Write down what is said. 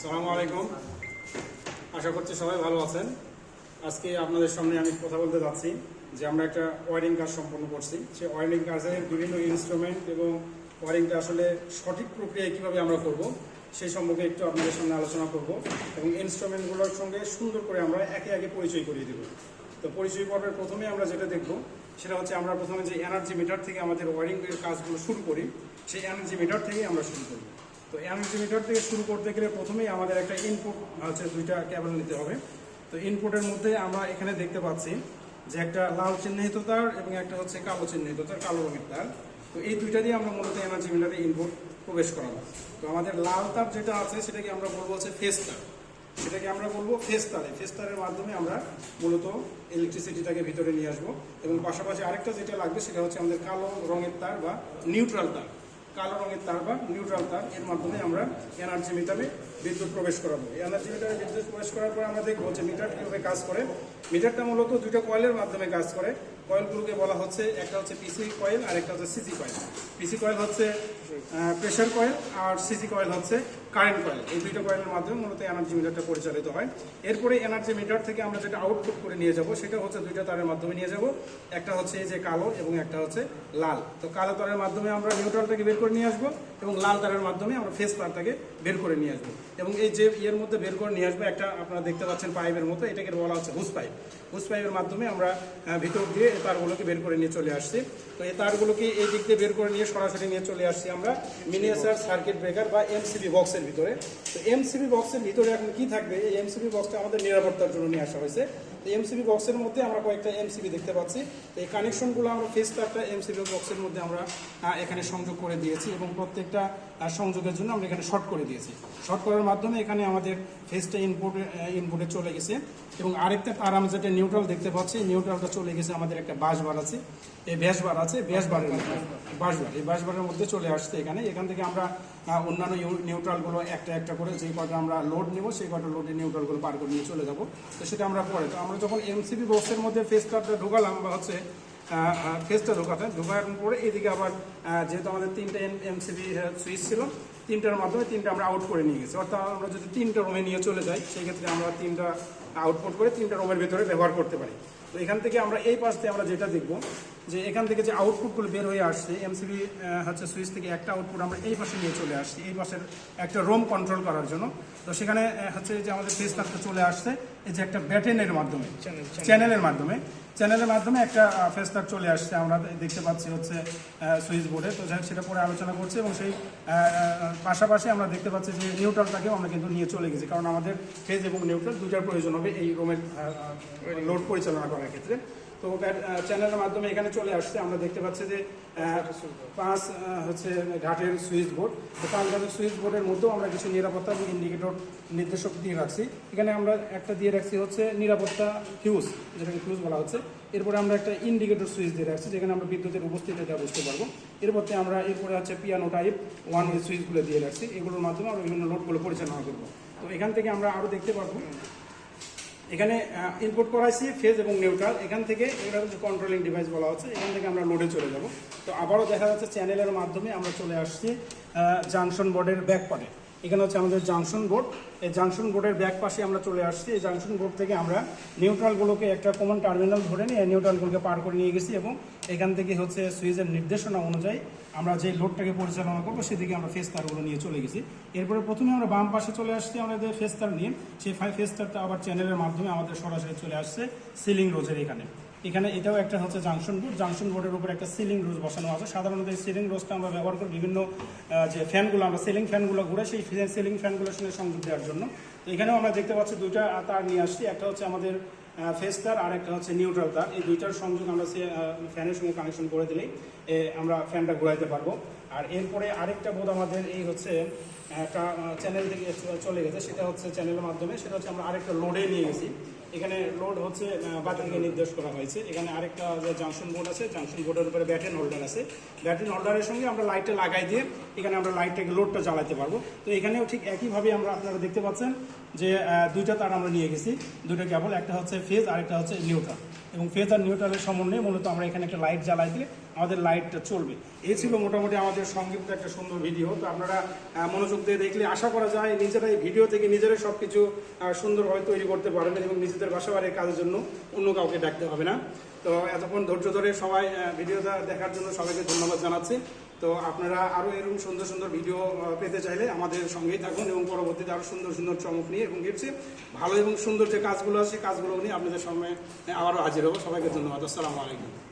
সালামু আলাইকুম। আশা করছি সবাই ভালো আছেন। আজকে আপনাদের সামনে আমি কথা বলতে যাচ্ছি যে আমরা একটা ওয়ারিং কাজ সম্পন্ন করছি। সেই ওয়ারিং কাজের বিভিন্ন ইনস্ট্রুমেন্ট এবং ওয়ারিংটা আসলে সঠিক প্রক্রিয়ায় কীভাবে আমরা করব সেই সম্পর্কে একটু আপনাদের সামনে আলোচনা করব এবং ইনস্ট্রুমেন্টগুলোর সঙ্গে সুন্দর করে আমরা একে একে পরিচয় করিয়ে দেব। তো পরিচয় পর্বের প্রথমে আমরা যেটা দেখব, সেটা হচ্ছে আমরা প্রথমে যে এনার্জি মিটার থেকে আমাদের ওয়ারিংয়ের কাজগুলো শুরু করি, সেই এনার্জি মিটার থেকেই আমরা শুরু করব তো মিটার থেকে শুরু করতে গেলে প্রথমেই আমাদের একটা ইনপুট হচ্ছে দুইটা কেবল নিতে হবে। তো ইনপুটের মধ্যে আমরা এখানে দেখতে পাচ্ছি যে একটা লাল চিহ্নিত তার এবং একটা হচ্ছে কালো চিহ্নিত তার, কালো রঙের তার। তো এই দুইটা দিয়ে আমরা মূলত এনার্জি ইনপুট প্রবেশ করাবো তো আমাদের লাল তার যেটা আছে, সেটাকে আমরা বলব হচ্ছে ফেস তার। সেটাকে আমরা বলব ফেস তারে। ফেস তারের মাধ্যমে আমরা মূলত ইলেকট্রিসিটিটাকে ভিতরে নিয়ে আসব এবং পাশাপাশি আরেকটা যেটা লাগবে, সেটা হচ্ছে আমাদের কালো রঙের তার বা নিউট্রাল তার। কালো রঙের তার বা নিউট্রাল তার, এর মাধ্যমে আমরা এনার্জি মিটারে বিদ্যুৎ প্রবেশ করাবো। এনার্জি মিটারে বিদ্যুৎ প্রবেশ করার পর আমরা দেখব যে মিটার কীভাবে কাজ করে। মিটারটা মূলত দুইটা কয়েলের মাধ্যমে কাজ করে। কয়েলগুলোকে বলা হচ্ছে, একটা হচ্ছে পিসি কয়েল আর একটা হচ্ছে সিজি কয়েল। পিসি কয়েল হচ্ছে প্রেশার কয়েল আর সিজি কয়েল হচ্ছে কারেন্ট কয়েল। এই দুইটা কয়েলের মাধ্যমে মূলত এনার্জি মিটারটা পরিচালিত হয়। এরপরে এনার্জি মিটার থেকে আমরা যেটা আউটপুট করে নিয়ে যাব, সেটা হচ্ছে দুইটা তারের মাধ্যমে নিয়ে যাব। একটা হচ্ছে এই যে কালো এবং একটা হচ্ছে লাল। তো কালো তারের মাধ্যমে আমরা নিউট্রালটাকে বের করে নিয়ে আসব এবং লাল তারের মাধ্যমে আমরা ফেস তারটাকে বের করে নিয়ে আসব। এবং এই যে ইয়ের মধ্যে বের করে নিয়ে আসব, একটা আপনারা দেখতে পাচ্ছেন পাইপের মতো, এটাকে বলা হচ্ছে হুস পাইপ। হুস পাইপের মাধ্যমে আমরা ভিতর দিয়ে এই তারগুলোকে বের করে নিয়ে চলে আসছি। তো এই তারগুলোকে এই দিক দিয়ে বের করে নিয়ে সরাসরি নিয়ে চলে আসছি আমরা মিনিয়েচার সার্কিট ব্রেকার বা এমসিবি বক্সের ভিতরে। তো এমসিবি বক্সের ভিতরে এখন কি থাকবে? এই এমসিবি বক্সটা আমাদের নিরাপত্তার জন্য নিয়ে আসা হয়েছে। তো এমসিবি বক্সের মধ্যে আমরা কয়েকটা এমসিবি দেখতে পাচ্ছি। তো এই কানেকশনগুলো আমরা ফেস তারটা এমসিবি বক্সের মধ্যে আমরা এখানে সংযোগ করে দিয়েছি এবং প্রত্যেকটা সংযোগের জন্য আমরা এখানে শর্ট করে দিয়েছি। শর্ট করার মাধ্যমে এখানে আমাদের ফেসটা ইনপুটে ইনপুটে চলে গেছে। এবং আরেকটা তার আমরা যেটা নিউট্রাল দেখতে পাচ্ছি নিউট্রালটা চলে গেছে আমাদের একটা বাস বার আছে। এই ব্যাস বার আছে ব্যাস বারের মধ্যে। বাসবার এই বাসবারের মধ্যে চলে আসছে এখানে। এখান থেকে আমরা অন্যান্য নিউট্রালগুলো একটা একটা করে যেই কটা আমরা লোড নেব, সেই কটা লোডে নিউট্রালগুলো পার করে নিয়ে চলে যাব। তো সেটা আমরা পরে, তো আমরা যখন এমসিবি বক্সের মধ্যে ফেস কার্ডটা ঢোকালাম বা হচ্ছে ফেসটা ঢোকাতে। ঢোকানোর পরে এদিকে আবার যেহেতু আমাদের তিনটা এমসিবি সুইচ ছিল, তিনটার মাধ্যমে তিনটা আমরা আউট করে নিয়ে গেছি। অর্থাৎ আমরা যদি তিনটা রুমে নিয়ে চলে যাই সেই ক্ষেত্রে আমরা তিনটা আউটপুট করে তিনটা রুমের ভেতরে ব্যবহার করতে পারি। তো এখান থেকে আমরা এই পাশ দিয়ে আমরা যেটা দেখব যে এখান থেকে যে আউটপুটগুলো বের হয়ে আসছে এমসিবি হচ্ছে সুইচ থেকে একটা আউটপুট আমরা এই পাশে নিয়ে চলে আসছি এই পাশের একটা রোম কন্ট্রোল করার জন্য। তো সেখানে হচ্ছে যে আমাদের ফেস তারটা চলে আসছে এই যে একটা ব্যাটেনের মাধ্যমে চ্যানেলের মাধ্যমে। চ্যানেলের মাধ্যমে একটা ফেস তার চলে আসছে আমরা দেখতে পাচ্ছি হচ্ছে সুইচ বোর্ডে তো যাই সেটা পরে আলোচনা করছি এবং সেই পাশাপাশি আমরা দেখতে পাচ্ছি যে নিউট্রালটাকেও আমরা কিন্তু নিয়ে চলে গেছি কারণ আমাদের ফেজ এবং নিউট্রাল দুটার প্রয়োজন হবে এই রোমের লোড পরিচালনা করার ক্ষেত্রে। তো চ্যানেলের মাধ্যমে এখানে চলে আসছে। আমরা দেখতে পাচ্ছি যে পাঁচ হচ্ছে ঘাটের সুইচ বোর্ড। তো পাঁচ সুইচ বোর্ডের মধ্যেও আমরা কিছু নিরাপত্তা এবং ইন্ডিকেটর নির্দেশক দিয়ে রাখছি। এখানে আমরা একটা দিয়ে রাখছি হচ্ছে নিরাপত্তা ফিউজ যেটাকে ফিউজ বলা হচ্ছে। এরপরে আমরা একটা ইন্ডিকেটর সুইচ দিয়ে রাখছি, যেখানে আমরা বিদ্যুতের উপস্থিতিটা বুঝতে পারব। এরপরে আমরা এরপরে হচ্ছে পিয়ানো টাইপ ওয়ান ওয়ে সুইচগুলো দিয়ে রাখছি। এগুলোর মাধ্যমে আমরা বিভিন্ন লোডগুলো পরিচালনা করব। তো এখান থেকে আমরা আরও দেখতে পারব এখানে ইনপুট করাইছি ফেজ এবং নিউট্রাল এখান থেকে এটা হচ্ছে কন্ট্রোলিং ডিভাইস বলা হচ্ছে। এখান থেকে আমরা লোডে চলে যাব। তো আবারও দেখা যাচ্ছে চ্যানেলের মাধ্যমে আমরা চলে আসছি জাংশন বোর্ডের ব্যাক পারে এখানে হচ্ছে আমাদের জাংশন বোর্ড। এই জাংশন বোর্ডের ব্যাক পাশে আমরা চলে আসছি। এই জাংশন বোর্ড থেকে আমরা নিউট্রালগুলোকে একটা কমন টার্মিনাল ধরে নিয়ে নিউট্রালগুলোকে পার করে নিয়ে গেছি এবং এখান থেকে হচ্ছে সুইচের নির্দেশনা অনুযায়ী আমরা যে লোডটাকে পরিচালনা করব, সেদিকে আমরা ফেস তারগুলো নিয়ে চলে গেছি। এরপরে প্রথমে আমরা বাম পাশে চলে আসছি আমাদের ফেস তার নিয়ে। সেই ফাইভ ফেস তারটা আবার চ্যানেলের মাধ্যমে আমাদের সরাসরি চলে আসছে সিলিং রোজের এখানে। এখানে এটাও একটা হচ্ছে জাংশন বোর্ড জাংশন বোর্ডের উপর একটা সিলিং রোজ বসানো আছে। সাধারণত এই সিলিং রোজটা আমরা ব্যবহার করি বিভিন্ন যে ফ্যানগুলো, আমরা সিলিং ফ্যানগুলো ঘুরে সেই সিলিং ফ্যানগুলোর সঙ্গে সংযোগ দেওয়ার জন্য। তো এখানেও আমরা দেখতে পাচ্ছি দুইটা তার নিয়ে আসছি। একটা হচ্ছে আমাদের ফেস তার, আর একটা হচ্ছে নিউট্রাল তার। এই দুইটার সংযোগ আমরা সে ফ্যানের সঙ্গে কানেকশন করে দিলেই আমরা ফ্যানটা ঘুরাইতে পারব। আর এরপরে আরেকটা বোধ আমাদের এই হচ্ছে, একটা চ্যানেল থেকে চলে গেছে। সেটা হচ্ছে চ্যানেলের মাধ্যমে। সেটা হচ্ছে আমরা আরেকটা লোডে নিয়ে গেছি। এখানে লোড হচ্ছে বাতিলকে নির্দেশ করা হয়েছে। এখানে আরেকটা যে জাংশন বোর্ড আছে জাংশন বোর্ডের উপরে ব্যাটেন হোল্ডার আছে। ব্যাটেন হোল্ডারের সঙ্গে আমরা লাইটটা লাগাই দিয়ে এখানে আমরা লাইটটাকে লোডটা জ্বালাতে পারব। তো এখানেও ঠিক একইভাবে আমরা আপনারা দেখতে পাচ্ছেন যে দুইটা তার আমরা নিয়ে গেছি। দুইটা কেবল একটা হচ্ছে ফেজ আর একটা হচ্ছে নিউট্রাল এবং ফেজার নিউট্রালের সমন্বয়ে মূলত আমরা এখানে একটা লাইট জ্বালাই দিলে আমাদের লাইটটা চলবে। এ ছিল মোটামুটি আমাদের সংক্ষিপ্ত একটা সুন্দর ভিডিও তো আপনারা মনোযোগ দিয়ে দেখলে আশা করা যায় নিজেরাই ভিডিও থেকে নিজেরাই সব কিছু সুন্দরভাবে তৈরি করতে পারবেন এবং নিজেদের বাসা বাড়ির কাজের জন্য অন্য কাউকে ডাকতে হবে না। তো এতক্ষণ ধৈর্য ধরে সবাই ভিডিওটা দেখার জন্য সবাইকে ধন্যবাদ জানাচ্ছি। তো আপনারা আরও এরকম সুন্দর সুন্দর ভিডিও পেতে চাইলে আমাদের সঙ্গেই থাকুন এবং পরবর্তীতে আরও সুন্দর সুন্দর চমক নিয়ে এবং গিফটসে ভালো এবং সুন্দর যে কাজগুলো আছে, কাজগুলো নিয়ে আপনাদের সামনে আবারও হাজির হব। সবাইকে ধন্যবাদ। আসসালামু আলাইকুম।